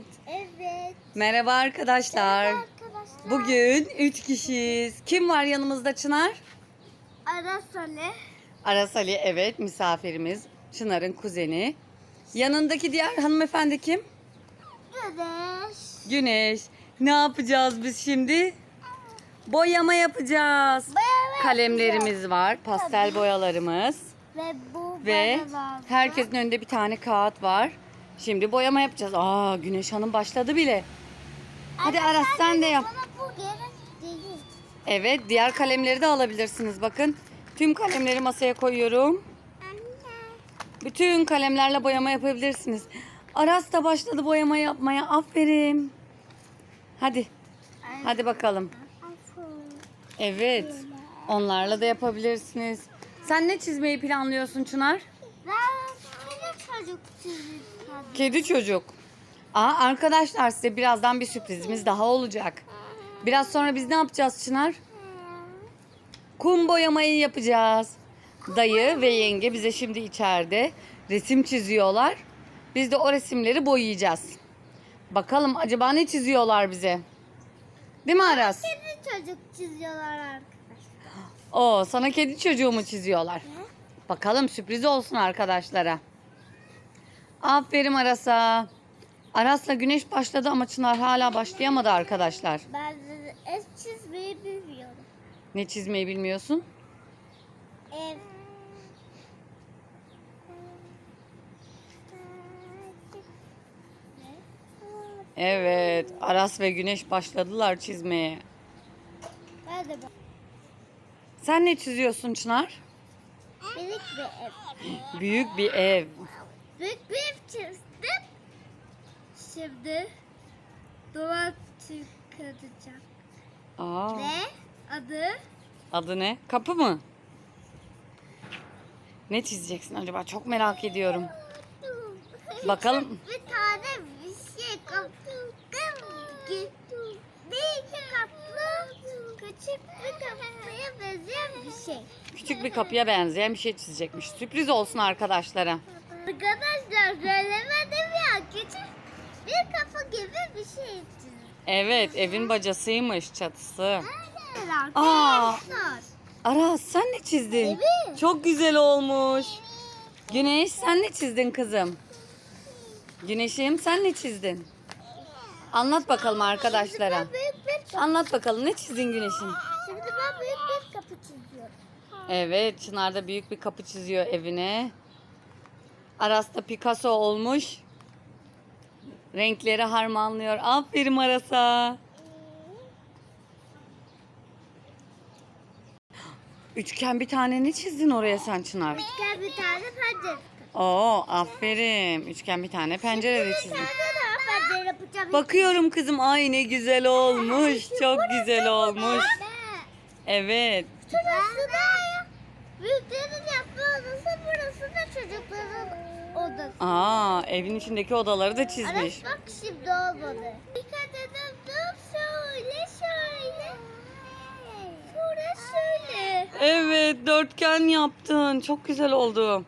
Evet. Evet. Merhaba arkadaşlar. Arkadaşlar. Bugün 3 kişiyiz. Kim var yanımızda Çınar? Aras Ali. Aras Ali evet misafirimiz. Çınar'ın kuzeni. Yanındaki diğer hanımefendi kim? Güneş. Güneş. Ne yapacağız biz şimdi? Boyama yapacağız. Boyama Kalemlerimiz var, pastel boyalarımız Ve bu ve herkesin önünde bir tane kağıt var. Şimdi boyama yapacağız. Aa Güneş Hanım başladı bile. Hadi Aras sen de yap. Bana bu gerek değil. Evet, diğer kalemleri de alabilirsiniz. Bakın, tüm kalemleri masaya koyuyorum. Anne. Bütün kalemlerle boyama yapabilirsiniz. Aras da başladı boyama yapmaya. Aferin. Hadi, hadi bakalım. Evet, onlarla da yapabilirsiniz. Sen ne çizmeyi planlıyorsun Çınar? Çocuk. Kedi çocuk. Aa, arkadaşlar size birazdan bir sürprizimiz daha olacak. Biraz sonra biz ne yapacağız Çınar? Kum boyamayı yapacağız. Dayı ve yenge bize şimdi içeride resim çiziyorlar. Biz de o resimleri boyayacağız. Bakalım acaba ne çiziyorlar bize? Değil mi Aras? Bir çocuk çiziyorlar arkadaşlar. Oo, sana kedi çocuğu mu çiziyorlar? Bakalım sürpriz olsun arkadaşlara. Aferin Aras'a. Aras'la güneş başladı ama Çınar hala başlayamadı arkadaşlar. Ben de ev çizmeyi bilmiyorum. Ne çizmeyi bilmiyorsun? Ev. Evet, Aras ve Güneş başladılar çizmeye. Ben de bak. Sen ne çiziyorsun Çınar? Büyük bir ev. Büyük bir ev. Büyük bir çizdim. Şimdi duvar çıkaracağım. Aa, Ve adı adı ne? Kapı mı? Ne çizeceksin acaba? Çok merak ediyorum. Bakalım. Bir tane bir şey kaptım. Bir iki kaplı küçük bir kapıya benzeyen bir şey. Küçük bir kapıya benzeyen bir şey çizecekmiş. Sürpriz olsun arkadaşlara. Arkadaşlar söylemedim ya küçük bir kafa gibi bir şey. Evet, evin bacasıymış çatısı. Evet Aa. arkadaşlar. Aras sen ne çizdin? Evet. Çok güzel olmuş. Güneş sen ne çizdin kızım? Güneşim sen ne çizdin? Anlat bakalım arkadaşlara. Şimdi ben büyük bir, Anlat bakalım ne çizdin Güneş'im? şimdi ben büyük bir kapı çiziyorum. Evet Çınar da büyük bir kapı çiziyor evine. Aras da Picasso olmuş. Renkleri harmanlıyor. Aferin Aras'a. Üçgen bir tane ne çizdin oraya sen Çınar? Gel bir tane pencere. Oo aferin. Üçgen bir tane pencere de çizdin. Bakıyorum kızım ay ne güzel olmuş. Çok güzel olmuş. Evet. Şurası da Aa evin içindeki odaları da çizmiş. Aras bak şimdi olmadı. Dikkat edin dur şöyle şöyle. Sonra şöyle. Evet dörtgen yaptın. Çok güzel oldu.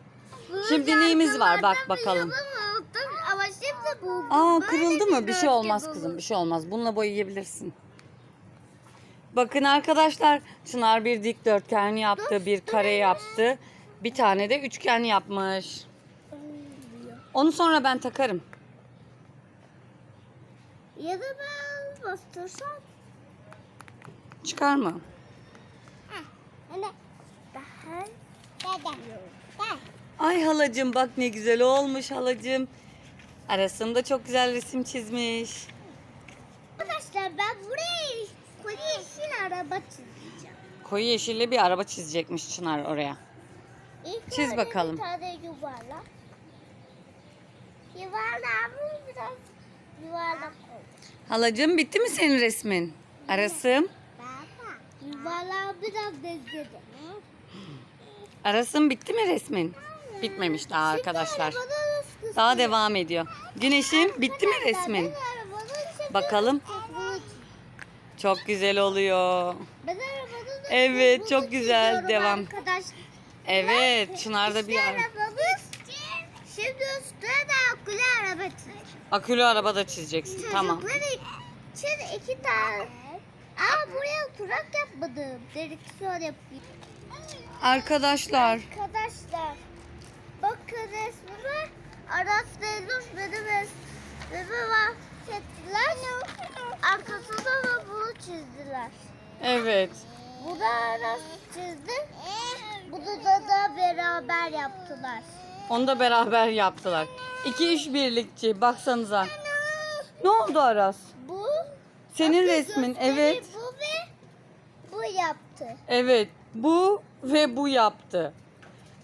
Şimdi neyimiz var? Bak bakalım. unuttum Ama şimdi buldum. Aa Böyle kırıldı mı? Bir şey dörtgen olmaz kızım. Bir şey olmaz. Bununla boyayabilirsin. Bakın arkadaşlar Çınar bir dikdörtgen yaptı, bir kare yaptı. Bir tane de üçgen yapmış. Onu sonra ben takarım. Ya da ben bastırsam. Çıkar mı? Daha neden? Ben. Ay halacığım bak ne güzel olmuş halacığım. Arasında çok güzel resim çizmiş. Arkadaşlar ben buraya koyu yeşil araba çizeceğim. Koyu yeşilli bir araba çizecekmiş Çınar oraya. İlk Çiz bakalım. Bir tane yuvarlak. Yuvarlağımı biraz yuvarlak oldu. Halacığım bitti mi senin resmin? Arasım. Baba. Yuvarlağı biraz bezledim. Arasım bitti mi resmin? Bitmemiş daha arkadaşlar. Daha devam ediyor. Güneşim bitti mi resmin? Bakalım. Çok güzel oluyor. Evet, çok güzel. Devam. Evet Çınar da bir arabamız. Şimdi üstüne de akülü araba çizeceğim. Akülü araba da çizeceksin. Tamam. Çocuklar için iki tane. Aa buraya turak yapmadım. Direksiyon yapayım. Arkadaşlar Arkadaşlar bakın resmime Aras Zeynur benim resmimi bahsettiler. Arkasında da bunu çizdiler. evet. Bunu Aras çizdi. Bunu da, da beraber yaptılar. Onu da beraber yaptılar. İki iş birlikçi baksanıza. Ne oldu Aras? Bu Senin bakın resmin evet. Bu ve bu yaptı. Evet. Bu ve bu yaptı.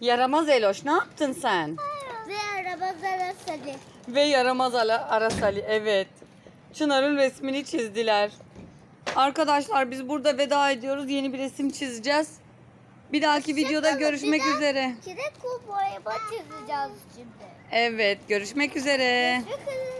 Yaramaz Eloş ne yaptın sen? Ve araba zarasali. Ve yaramaz Aras Ali evet. Çınar'ın resmini çizdiler. Arkadaşlar biz burada veda ediyoruz. Yeni bir resim çizeceğiz. Bir dahaki videoda görüşmek Bir üzere. Kire kum boyama çizeceğiz şimdi. Evet görüşmek üzere. Bakın.